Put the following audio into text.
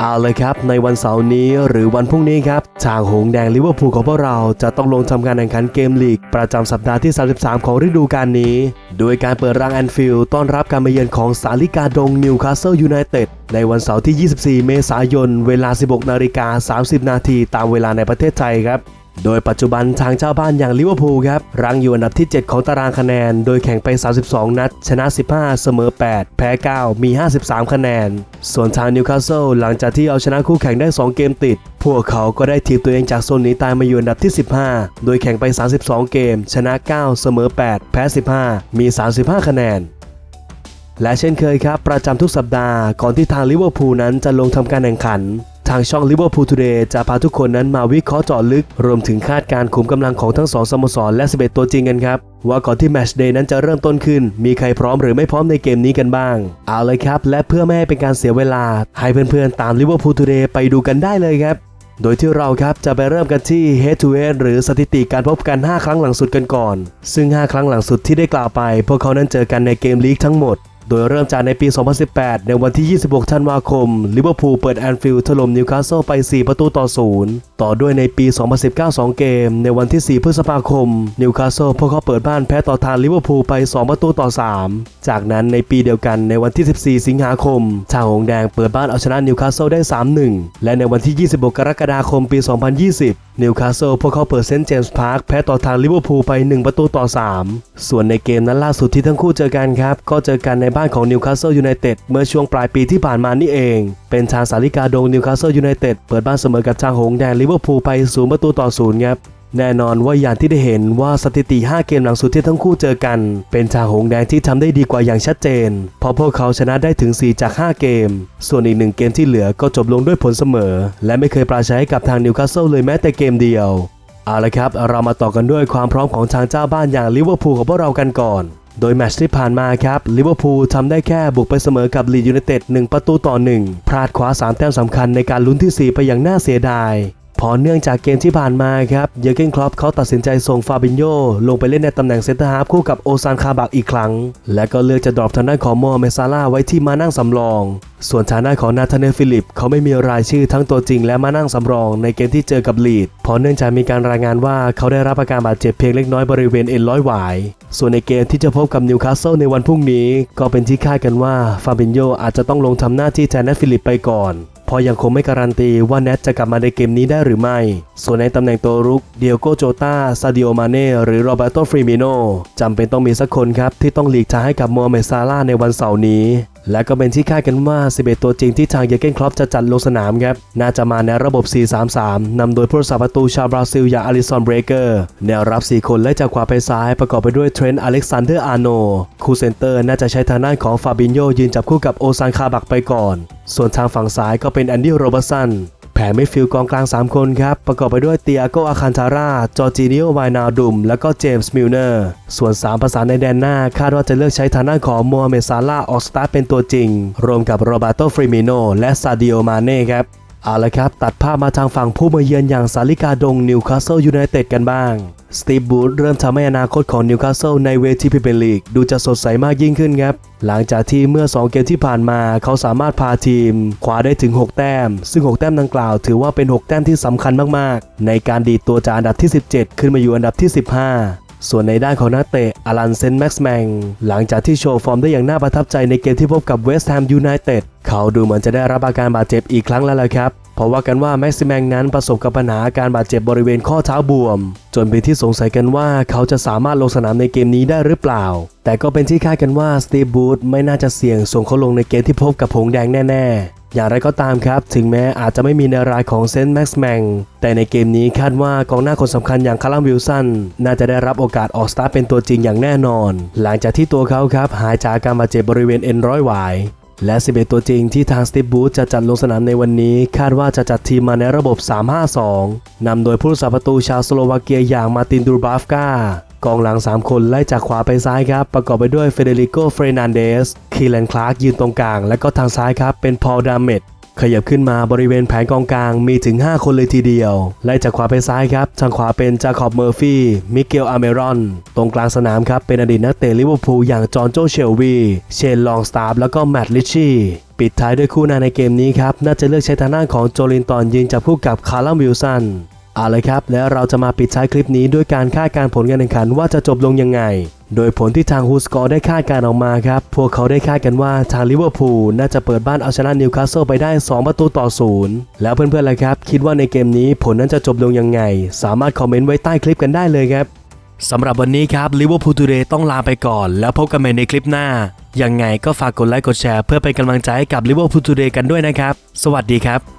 เอาเลยครับในวันเสาร์นี้หรือวันพรุ่งนี้ครับทางหงแดงลิเวอร์พูลของพวกเราจะต้องลงทำการแข่งขันเกมลีก ประจำสัปดาห์ที่ 33 ของฤดูกาลนี้ โดยการเปิดรังแอนฟิลด์ต้อนรับการมาเยือนของสาลิกาดงนิวคาสเซิลยูไนเต็ดในวันเสาร์ที่ 24 เมษายน เวลา 16 นาฬิกา 30 นาทีตามเวลาในประเทศไทยครับ โดยปัจจุบันทางเจ้าบ้านอย่างลิเวอร์พูลครับรังอยู่อันดับที่ 7 ของตารางคะแนน โดยแข่งไป 32 นัด ชนะ 15 เสมอ 8 แพ้ 9 มี 53 คะแนน ส่วนทางนิวคาสเซิลหลังจากที่เอาชนะคู่แข่งได้ 2 เกมติด พวกเขาก็ได้ทีมตัวเองจากโซนหนี้ตายมาอยู่อันดับที่ 15 โดยแข่งไป 32 เกม ชนะ 9 เสมอ 8 แพ้ 15 มี 35 คะแนนและเช่นเคยครับ ประจำทุกสัปดาห์ก่อนที่ทางลิเวอร์พูลนั้นจะลงทำการแข่งขัน ทางช่อง Liverpool Today จะพาทุกคนนั้นมาวิเคราะห์เจาะลึก รวมถึงคาดการณ์ขุมกำลังของทั้งสองสโมสรและ 11 ตัวจริงกันครับ ว่าก่อนที่แมชเดย์นั้นจะเริ่มต้นขึ้น มีใครพร้อมหรือไม่พร้อมในเกมนี้กันบ้าง เอาเลยครับ และเพื่อไม่ให้เป็นการเสียเวลา ให้เพื่อนๆ ตาม Liverpool Today ไปดูกันได้เลยครับโดยที่เราครับจะไปเริ่มกันที่ Head to Head หรือสถิติการพบกัน 5 ครั้งหลังสุดกันก่อน ซึ่ง 5 ครั้งหลังสุดที่ได้กล่าวไป พวกเขานั้นเจอกันในเกมลีกทั้งหมด โดยเริ่มจากในปี 2018 ในวันที่ 26 ธันวาคม ลิเวอร์พูลเปิดแอนฟิลด์ถล่มนิวคาสเซิลไป 4 ประตูต่อ 0 ต่อด้วยในปี 2019 2 เกม ในวันที่ 4 พฤษภาคม นิวคาสเซิลพวกเขาเปิดบ้านแพ้ต่อทางลิเวอร์พูลไป 2 ประตูต่อ 3 จากนั้นในปีเดียวกันในวันที่ 14 สิงหาคม ชาวหงแดงเปิดบ้านเอาชนะนิวคาสเซิลได้ 3-1 และในวันที่ 26 กรกฎาคมปี 2020 นิวคาสเซิลพวกเขาเปิดเซนต์เจมส์พาร์คแพ้ต่อทางลิเวอร์พูลไป 1 ประตูต่อ 3 ส่วนในเกมนั้นล่าสุดที่ทั้งคู่เจอกันครับ ก็เจอกันในบ้านของนิวคาสเซิลยูไนเต็ดเมื่อช่วงปลายปีที่ผ่านมานี่เอง เป็นทางสาลิกาดงนิวคาสเซิลยูไนเต็ดเปิดบ้านเสมอกับทางหงแดงลิเวอร์พูลไป 0 ประตูต่อ 0 ครับ แน่นอนว่าอย่างที่ได้เห็นว่าสถิติ 5 เกมหลังสุดที่ทั้งคู่เจอกัน เป็นทางหงแดงที่ทำได้ดีกว่าอย่างชัดเจน เพราะพวกเขาชนะได้ถึง 4 จาก 5 เกม ส่วนอีกหนึ่งเกมที่เหลือก็จบลงด้วยผลเสมอ และไม่เคยปราชัยให้กับทางนิวคาสเซิลเลยแม้แต่เกมเดียว เอาละครับ เรามาต่อกันด้วยความพร้อมของทางเจ้าบ้านอย่างลิเวอร์พูลของพวกเรากันก่อน โดยแมตช์ที่ผ่านมาครับลิเวอร์พูลทำได้แค่บุกไปเสมอกับลีดยูไนเต็ด1ประตูต่อ1พลาดคว้า3แต้มสำคัญในการลุ้นที่ 4 ไปอย่างน่าเสียดาย พอเนื่องจากเกมที่ผ่านมาครับเยอร์เกนคลอปเขาตัดสินใจส่งฟาบินโยลงไปเล่นในตำแหน่งเซนเตอร์ฮาล์ฟคู่กับโอซานคาบักอีกครั้ง และก็เลือกจะดรอปทางด้านของโมฮัมเมซาลาไว้ที่มานั่งสำรอง ส่วนทางด้านของนาธานเนฟิลิปเขาไม่มีรายชื่อทั้งตัวจริงและมานั่งสำรองในเกมที่เจอกับลีดพราะเนื่องจากมีการรายงานว่าเขาได้รับอาการบาดเจ็บเพียงเล็กน้อยบริเวณเอ็นร้อยหวาย ส่วนในเกมที่จะพบกับนิวคาสเซิลในวันพรุ่งนี้ ก็เป็นที่คาดกันว่าฟาบินโยอาจจะต้องลงทำหน้าที่แทนแนทฟิลิปไปก่อน พราะยังคงไม่การันตีว่าแนทจะกลับมาในเกมนี้ได้หรือไม่ ส่วนในตำแหน่งตัวรุก เดียโกโจตาซาดิโอมาเน่หรือโรเบโตฟรีมิโนจำเป็นต้องมีสักคนครับที่ต้องหลีกทางให้กับมัวเมซาลาในวันเสาร์นี้ และก็เป็นที่คาดกันว่า 11 ตัวจริงที่ทางเยเกนคลอปจะจัดลงสนามครับ น่าจะมาในระบบ 4-3-3 นำโดยผู้รักษาประตูชาวบราซิลอย่างอลิซอนเบรเกอร์ แนวรับ 4 คนไล่จากขวาไปซ้ายประกอบไปด้วยเทรนต์อเล็กซานเดอร์อาร์โน คู่เซนเตอร์น่าจะใช้ทางด้านของฟาบินโยยืนจับคู่กับโอซานคาบักไปก่อน ส่วนทางฝั่งซ้ายก็เป็นแอนดี้โรเบอร์สัน แผนไม่ฟิลกองกลาง 3 คนครับ ประกอบไปด้วยเตียโกอาคันทาร่า จอร์จิเนียวไวนาดุม และก็เจมส์มิลเนอร์ ส่วน 3 ประสานในแดนหน้า คาดว่าจะเลือกใช้ทางด้านของโมฮัมเหม็ดซาลาออกสตาร์เป็นตัวจริง รวมกับโรบาโตฟริมิโนและซาดิโอมาเน่ครับ เอาละครับ ตัดภาพมาทางฝั่งผู้มาเยือนอย่างสาลิกาดงนิวคาสเซิลยูไนเต็ดกันบ้าง สตีฟบูธเริ่มทำให้อนาคตของนิวคาสเซิลในเวทีพรีเมียร์ลีกดูจะสดใสมากยิ่งขึ้นครับ หลังจากที่เมื่อ 2 เกมที่ผ่านมาเขาสามารถพาทีมคว้าได้ถึง 6 แต้ม ซึ่ง 6 แต้มดังกล่าวถือว่าเป็น 6 แต้มที่สำคัญมากๆ ในการดีดตัวจากอันดับที่ 17 ขึ้นมาอยู่อันดับที่ 15 ส่วนในด้านของนักเตะอลันเซนแม็กซ์แมงหลังจากที่โชว์ฟอร์มได้อย่างน่าประทับใจในเกมที่พบกับเวสต์แฮมยูไนเต็ดเขาดูเหมือนจะได้รับอาการบาดเจ็บอีกครั้งแล้วล่ะครับเพราะว่ากันว่าแม็กซิแมงนั้นประสบกับปัญหาการบาดเจ็บบริเวณข้อเท้าบวม จนเป็นที่สงสัยกันว่าเขาจะสามารถลงสนามในเกมนี้ได้หรือเปล่า แต่ก็เป็นที่คาดกันว่าสตีฟบูธไม่น่าจะเสี่ยงส่งเขาลงในเกมที่พบกับผงแดงแน่ ๆ อย่างไรก็ตามครับ ถึงแม้อาจจะไม่มีในรายของเซนต์แม็กซ์แมงแต่ในเกมนี้คาดว่ากองหน้าคนสำคัญอย่างคาร์ลัมวิลสันน่าจะได้รับโอกาสออกสตาร์เป็นตัวจริงอย่างแน่นอน หลังจากที่ตัวเขาครับหายจากการบาดเจ็บบริเวณเอ็นร้อยหวายและ 11 ตัวจริงที่ทางสตีฟบูธจะจัดลงสนามในวันนี้ คาดว่าจะจัดทีมมาในระบบ 3-5-2 นำโดยผู้รักษาประตูชาวสโลวาเกียอย่างมาตินดูบาฟกา กองหลัง 3 คนไล่จากขวาไปซ้ายครับ ประกอบไปด้วยเฟเดริโกเฟรนันเดส คีแลนคลาร์กยืนตรงกลาง และก็ทางซ้ายครับเป็นพอลดามเมดขยับขึ้นมาบริเวณแผงกองกลางมีถึง 5 คนเลยทีเดียว ไล่จากขวาไปซ้ายครับ ทางขวาเป็นจาคอบเมอร์ฟี่ มิเกลอาเมรอน ตรงกลางสนามครับ เป็นอดีตนักเตะลิเวอร์พูลอย่างจอห์นโจเชลวี เชนลองสตาร์แล้วก็แมตต์ลิชชี่ ปิดท้ายด้วยคู่หน้าในเกมนี้ครับ น่าจะเลือกใช้ทางด้านของโจลินตันยิงจับคู่กับคาร์ลัมวิลสัน เอาเลยครับ แล้วเราจะมาปิดท้ายคลิปนี้ด้วยการคาดการผลการแข่งขันว่าจะจบลงยังไง โดยผลที่ทางฮูสกอร์ได้คาดการออกมาครับ พวกเขาได้คาดกันว่าทางลิเวอร์พูลน่าจะเปิดบ้านเอาชนะนิวคาสเซิลไปได้ 2 ประตูต่อศูนย์แล้วเพื่อนๆล่ะครับ คิดว่าในเกมนี้ผลนั้นจะจบลงยังไง สามารถคอมเมนต์ไว้ใต้คลิปกันได้เลยครับสำหรับวันนี้ครับลิเวอร์พูลทูเดย์ต้องลาไปก่อน แล้วพบกันใหม่ในคลิปหน้า ยังไงก็ฝากกดไลค์กดแชร์เพื่อเป็นกำลังใจให้กับลิเวอร์พูลทูเดย์กันด้วยนะครับ สวัสดีครับ